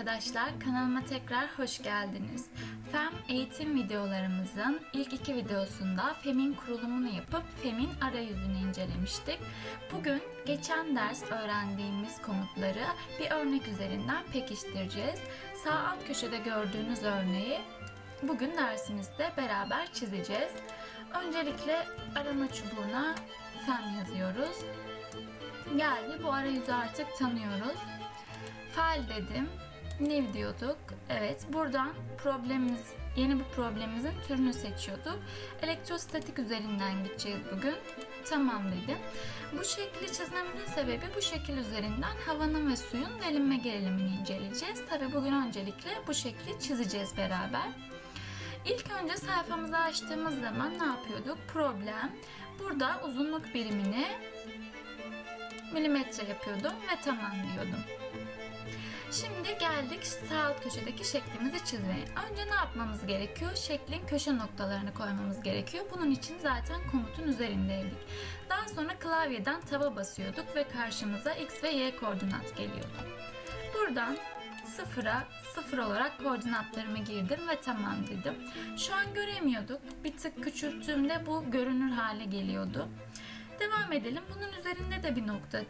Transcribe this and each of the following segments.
arkadaşlar, kanalıma tekrar hoş geldiniz. FEM eğitim videolarımızın ilk iki videosunda FEM'in kurulumunu yapıp FEM'in arayüzünü incelemiştik. Bugün geçen ders öğrendiğimiz komutları bir örnek üzerinden pekiştireceğiz. Sağ alt köşede gördüğünüz örneği bugün dersimizde beraber çizeceğiz. Öncelikle arama çubuğuna FEM yazıyoruz. Geldi. Bu arayüzü artık tanıyoruz. File dedim. New diyorduk. Evet. Buradan problemimiz, yeni bir problemimizin türünü seçiyorduk. Elektrostatik üzerinden gideceğiz bugün. Tamam dedim. Bu şekli çizmemizin sebebi bu şekil üzerinden havanın ve suyun delinme gerilimini inceleyeceğiz. Tabi bugün öncelikle bu şekli çizeceğiz beraber. İlk önce sayfamızı açtığımız zaman ne yapıyorduk? Problem. Burada uzunluk birimini milimetre yapıyordum ve tamam diyordum. Şimdi geldik sağ alt köşedeki şeklimizi çizmeye. Önce ne yapmamız gerekiyor? Şeklin köşe noktalarını koymamız gerekiyor. Bunun için zaten komutun üzerindeydik. Daha sonra klavyeden taba basıyorduk ve karşımıza x ve y koordinat geliyordu. Buradan sıfıra sıfır olarak koordinatlarımı girdim ve tamam dedim. Şu an göremiyorduk. Bir tık küçülttüğümde bu görünür hale geliyordu. Devam edelim. Bunun üzerinde de bir nokta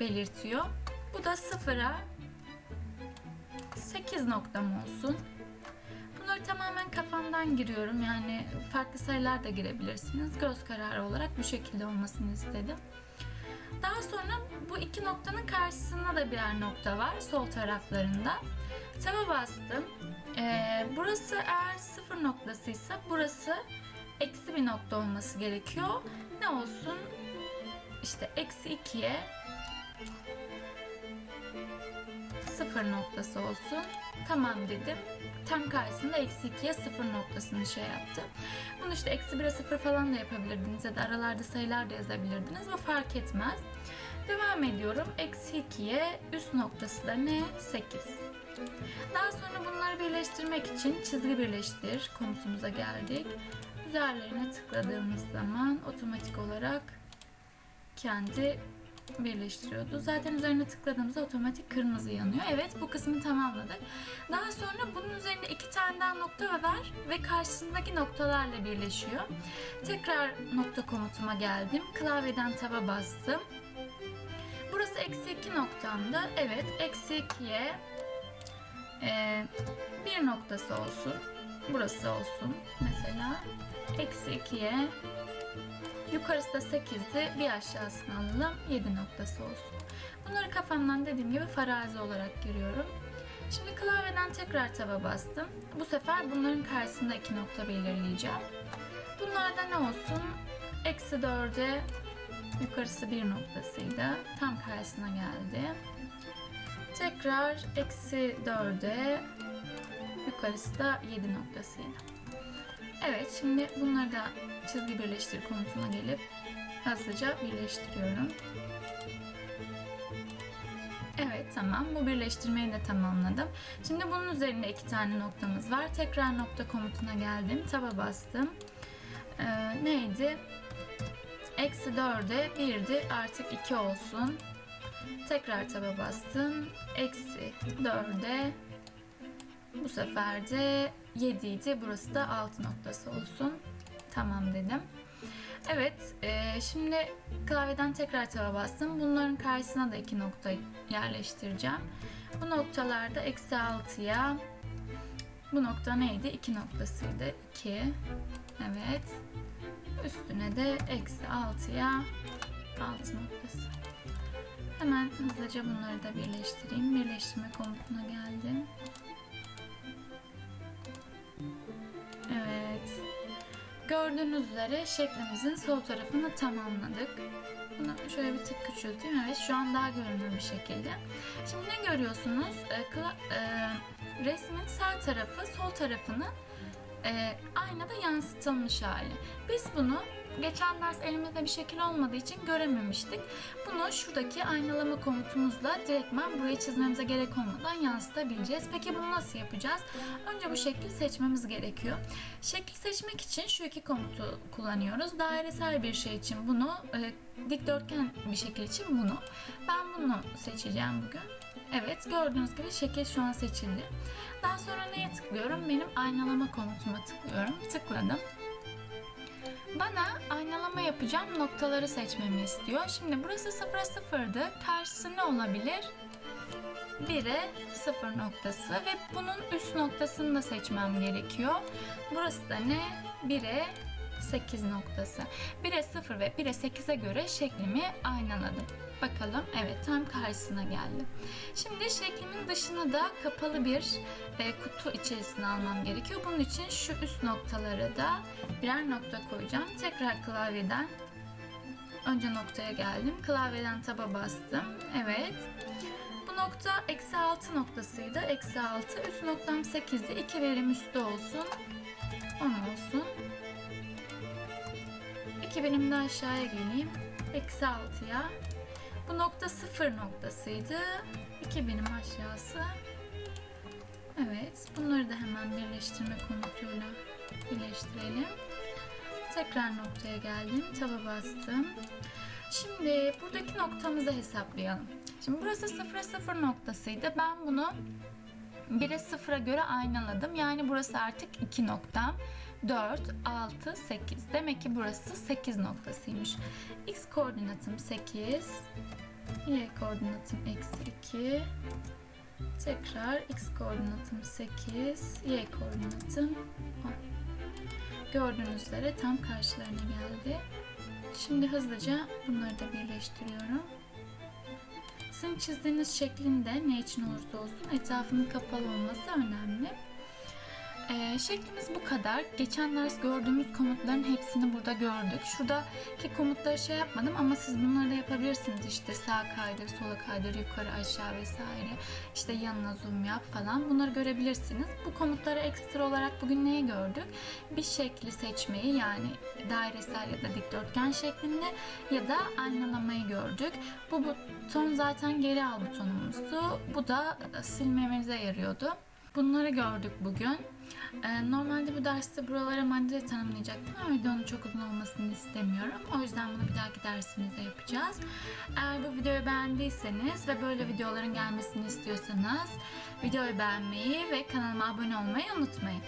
belirtiyor. Bu da sıfıra 8 noktam olsun. Bunları tamamen kafamdan giriyorum. Yani farklı sayılar da girebilirsiniz. Göz kararı olarak bu şekilde olmasını istedim. Daha sonra bu iki noktanın karşısında da birer nokta var. Sol taraflarında. Taba bastım. Ee, burası eğer sıfır noktasıysa burası eksi bir nokta olması gerekiyor. Ne olsun? İşte eksi 2'ye sıfır noktası olsun. Tamam dedim. Tam karşısında eksi 2'ye sıfır noktasını şey yaptım. Bunu işte eksi 1'e sıfır falan da yapabilirdiniz ya da aralarda sayılar da yazabilirdiniz. Bu fark etmez. Devam ediyorum. Eksi 2'ye üst noktası da ne? 8. Daha sonra bunları birleştirmek için çizgi birleştir komutumuza geldik. Üzerlerine tıkladığımız zaman otomatik olarak kendi birleştiriyordu. Zaten üzerine tıkladığımızda otomatik kırmızı yanıyor. Evet bu kısmı tamamladık. Daha sonra bunun üzerinde iki tane daha nokta var ve karşısındaki noktalarla birleşiyor. Tekrar nokta komutuma geldim. Klavyeden taba bastım. Burası eksi 2 noktamda. Evet eksi 2'ye e, bir noktası olsun. Burası olsun mesela. Eksi 2'ye Yukarısı da 8'di. Bir aşağısını alalım. 7 noktası olsun. Bunları kafamdan dediğim gibi farazi olarak giriyorum. Şimdi klavyeden tekrar taba bastım. Bu sefer bunların karşısında iki nokta belirleyeceğim. Bunlarda ne olsun? Eksi 4'e yukarısı bir noktasıydı. Tam karşısına geldi. Tekrar eksi 4'e yukarısı da 7 noktasıydı. Evet şimdi bunları da çizgi birleştir komutuna gelip hızlıca birleştiriyorum. Evet tamam bu birleştirmeyi de tamamladım. Şimdi bunun üzerinde iki tane noktamız var. Tekrar nokta komutuna geldim. Taba bastım. Ee, neydi? Eksi 4'e 1'di artık 2 olsun. Tekrar taba bastım. Eksi 4'e bu sefer de 7 idi. Burası da 6 noktası olsun. Tamam dedim. Evet, e, şimdi klavyeden tekrar taba bastım. Bunların karşısına da iki nokta yerleştireceğim. Bu noktalarda eksi 6'ya bu nokta neydi? 2 noktasıydı. 2. Evet. Üstüne de eksi 6'ya 6 noktası. Hemen hızlıca bunları da birleştireyim. Birleştirme komutuna geldim. Gördüğünüz üzere şeklimizin sol tarafını tamamladık. Bunu şöyle bir tık küçülteyim. Evet şu an daha görünür bir şekilde. Şimdi ne görüyorsunuz? E, kla- e, resmin sağ tarafı sol tarafını e, aynada yansıtılmış hali. Biz bunu geçen ders elimizde bir şekil olmadığı için görememiştik. Bunu şuradaki aynalama komutumuzla direktmen buraya çizmemize gerek olmadan yansıtabileceğiz. Peki bunu nasıl yapacağız? Önce bu şekli seçmemiz gerekiyor. Şekli seçmek için şu iki komutu kullanıyoruz. Dairesel bir şey için bunu, e, dikdörtgen bir şekil için bunu. Ben bunu seçeceğim bugün. Evet gördüğünüz gibi şekil şu an seçildi. Daha sonra neye tıklıyorum? Benim aynalama komutuma tıklıyorum. Tıkladım. Bana aynalama yapacağım noktaları seçmemi istiyor. Şimdi burası 0'a 0'dı. Karşısı ne olabilir? 1'e 0 noktası ve bunun üst noktasını da seçmem gerekiyor. Burası da ne? 1'e 8 noktası. 1'e 0 ve 1'e 8'e göre şeklimi aynaladım. Bakalım evet tam karşısına geldi. Şimdi şeklimin dışını da kapalı bir e, kutu içerisine almam gerekiyor. Bunun için şu üst noktaları da birer nokta koyacağım. Tekrar klavyeden önce noktaya geldim. Klavyeden taba bastım. Evet. Bu nokta eksi 6 noktasıydı. Eksi 6. Üst noktam 8'di. 2 verim üstü olsun. 10 olsun. 2 birim de aşağıya geleyim. Eksi 6'ya. Bu nokta 0 noktasıydı. 2 birim aşağısı. Evet. Bunları da hemen birleştirme komutuyla birleştirelim. Tekrar noktaya geldim. Taba bastım. Şimdi buradaki noktamızı hesaplayalım. Şimdi burası 0'a 0 noktasıydı. Ben bunu 1'e 0'a göre aynaladım. Yani burası artık 2 noktam. 4, 6, 8. Demek ki burası 8 noktasıymış. X koordinatım 8. Y koordinatım eksi 2. Tekrar X koordinatım 8. Y koordinatım 10. Gördüğünüz üzere tam karşılarına geldi. Şimdi hızlıca bunları da birleştiriyorum. Sizin çizdiğiniz şeklin de ne için olursa olsun etrafının kapalı olması önemli. Ee, şeklimiz bu kadar. Geçen ders gördüğümüz komutların hepsini burada gördük. Şuradaki komutları şey yapmadım ama siz bunları da yapabilirsiniz. İşte sağ kaydır, sola kaydır, yukarı aşağı vesaire. İşte yanına zoom yap falan. Bunları görebilirsiniz. Bu komutları ekstra olarak bugün neye gördük? Bir şekli seçmeyi yani dairesel ya da dikdörtgen şeklinde ya da aynalamayı gördük. Bu buton zaten geri al butonumuzdu. Bu da silmemize yarıyordu. Bunları gördük bugün. Ee, normalde bu derste buralara madde tanımlayacaktım ama videonun çok uzun olmasını istemiyorum. O yüzden bunu bir dahaki dersimizde yapacağız. Eğer bu videoyu beğendiyseniz ve böyle videoların gelmesini istiyorsanız videoyu beğenmeyi ve kanalıma abone olmayı unutmayın.